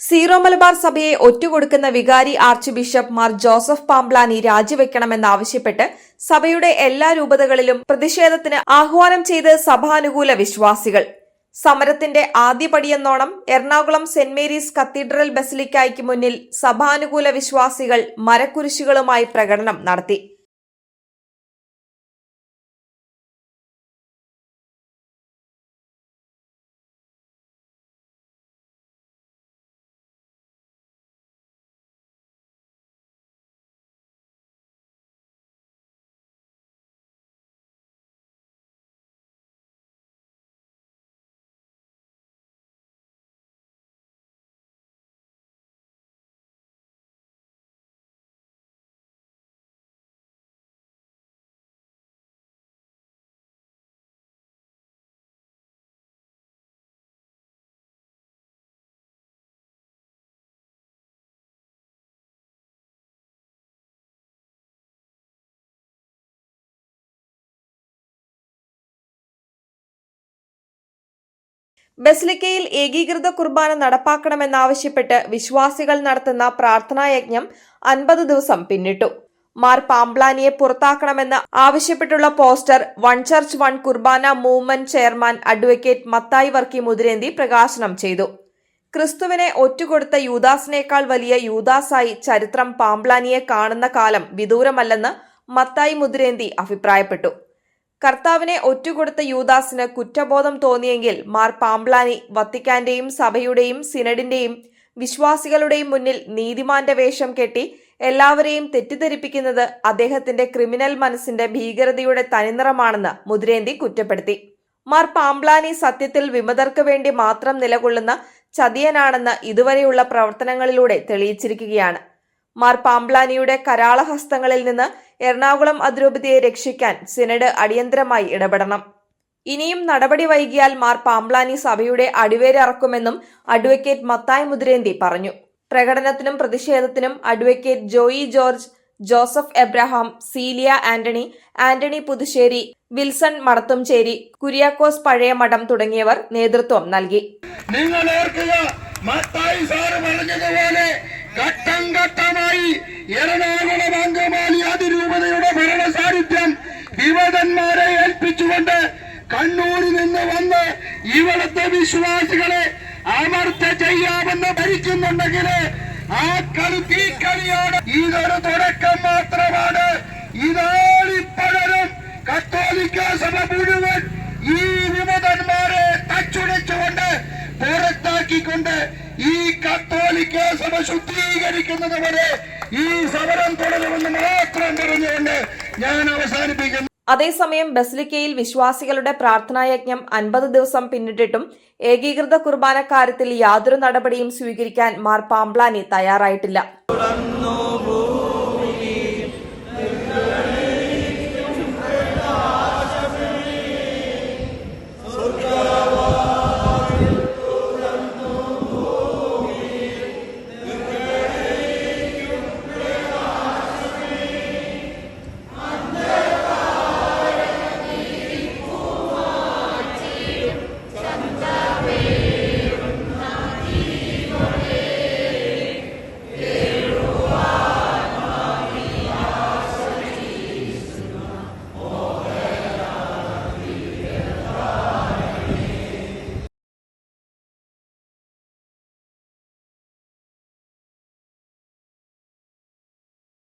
Zero Malabar സഭയെ ഒറ്റുകൊടുക്കുന്ന വികാരി arch bishop Mar Joseph Pamplany രാജിവെക്കണമെന്നാവശ്യപ്പെട്ട് സഭയുടെ എല്ലാ രൂപതകളിലും പ്രതിഷേധത്തിന് ആഹ്വാനം ചെയ്ത് സഭാനുകൂല വിശ്വാസികൾ. സമരത്തിന്റെ ആദ്യപടിയെന്നോണം എറണാകുളം സെന്റ് മേരീസ് കത്തീഡ്രൽ ബസിലിക്കായ്ക്ക് മുന്നിൽ സഭാനുകൂല വിശ്വാസികൾ മരക്കുരിശുകളുമായി പ്രകടനം നടത്തി. ബസിലിക്കയിൽ ഏകീകൃത കുർബാന നടപ്പാക്കണമെന്നാവശ്യപ്പെട്ട് വിശ്വാസികൾ നടത്തുന്ന പ്രാർത്ഥനായജ്ഞം അൻപത് ദിവസം പിന്നിട്ടു. മാർ പാംപ്ലാനിയെ പുറത്താക്കണമെന്ന് ആവശ്യപ്പെട്ടുള്ള poster one church one Qurbana movement chairman advocate Mathai Varkey Muthirenthi പ്രകാശനം ചെയ്തു. ക്രിസ്തുവിനെ ഒറ്റുകൊടുത്ത യൂദാസിനേക്കാൾ വലിയ യൂദാസായി ചരിത്രം പാംപ്ലാനിയെ കാണുന്ന കാലം വിദൂരമല്ലെന്ന് മത്തായി മുതിരേന്തി അഭിപ്രായപ്പെട്ടു. കർത്താവിനെ ഒറ്റുകൊടുത്ത യൂദാസിന് കുറ്റബോധം തോന്നിയെങ്കിൽ മാർ പാംബ്ലാനി വത്തിക്കാന്റെയും സഭയുടെയും സിനഡിന്റെയും വിശ്വാസികളുടെയും മുന്നിൽ നീതിമാന്റെ വേഷം കെട്ടി എല്ലാവരെയും തെറ്റിദ്ധരിപ്പിക്കുന്നത് അദ്ദേഹത്തിന്റെ ക്രിമിനൽ മനസ്സിന്റെ ഭീകരതയുടെ തനിനിറമാണെന്ന് മുദ്രേന്തി കുറ്റപ്പെടുത്തി. മാർ പാംബ്ലാനി സത്യത്തിൽ വിമതർക്ക് വേണ്ടി മാത്രം നിലകൊള്ളുന്ന ചതിയനാണെന്ന് ഇതുവരെയുള്ള പ്രവർത്തനങ്ങളിലൂടെ തെളിയിച്ചിരിക്കുകയാണ്. മാർ പാംബ്ലാനിയുടെ കരാളഹസ്തങ്ങളിൽ നിന്ന് എറണാകുളം അതിരൂപതയെ രക്ഷിക്കാൻ സിനഡ് അടിയന്തരമായി ഇടപെടണം. ഇനിയും നടപടി വൈകിയാൽ മാർ പാംബ്ലാനി സഭയുടെ അടിവേരറക്കുമെന്നും അഡ്വക്കേറ്റ് മത്തായ് മുതിരേന്തി പറഞ്ഞു. പ്രകടനത്തിനും പ്രതിഷേധത്തിനും advocate Joy George Joseph Abraham Celia Antony Antony Puthussery Wilson Madathumchery Kuriakose Pazhayamadom തുടങ്ങിയവർ നേതൃത്വം നൽകി. നിങ്ങൾ ഓർക്കുക മത്തായി സാറ് പറഞ്ഞതുപോലെ ഘട്ടം ഘട്ടമായി വിവതന്മാരെ ഏൽപ്പിച്ചുകൊണ്ട് കണ്ണൂരിൽ നിന്ന് വന്ന് ഇവിടുത്തെ വിശ്വാസികളെ അമർച്ച ചെയ്യാമെന്ന് ഭരിക്കുന്നുണ്ടെങ്കിൽ ആ കളി തീക്കളിയാണ് ഇതൊരു തുടക്കം മാത്രമാണ്. ഇതാളിപ്പഴരും കത്തോലിക്ക സഭ മുഴുവൻ ഈ വിമതന്മാരെ തച്ചുടച്ചുകൊണ്ട് പുറത്താക്കിക്കൊണ്ട് ഈ കത്തോലിക്ക സഭ ശുദ്ധീകരിക്കുന്നത് വരെ ഈ സമരം തുടരുമെന്ന് മാത്രം പറഞ്ഞുകൊണ്ട് ഞാൻ അവസാനിപ്പിക്കുന്നു. അതേസമയം ബസലിക്കയിൽ വിശ്വാസികളുടെ പ്രാർത്ഥനായജ്ഞം അൻപത് ദിവസം പിന്നിട്ടിട്ടും ഏകീകൃത കുർബാന കാര്യത്തിൽ യാതൊരു നടപടിയും സ്വീകരിക്കാൻ മാർ പാംബ്ലാനി തയ്യാറായിട്ടില്ല.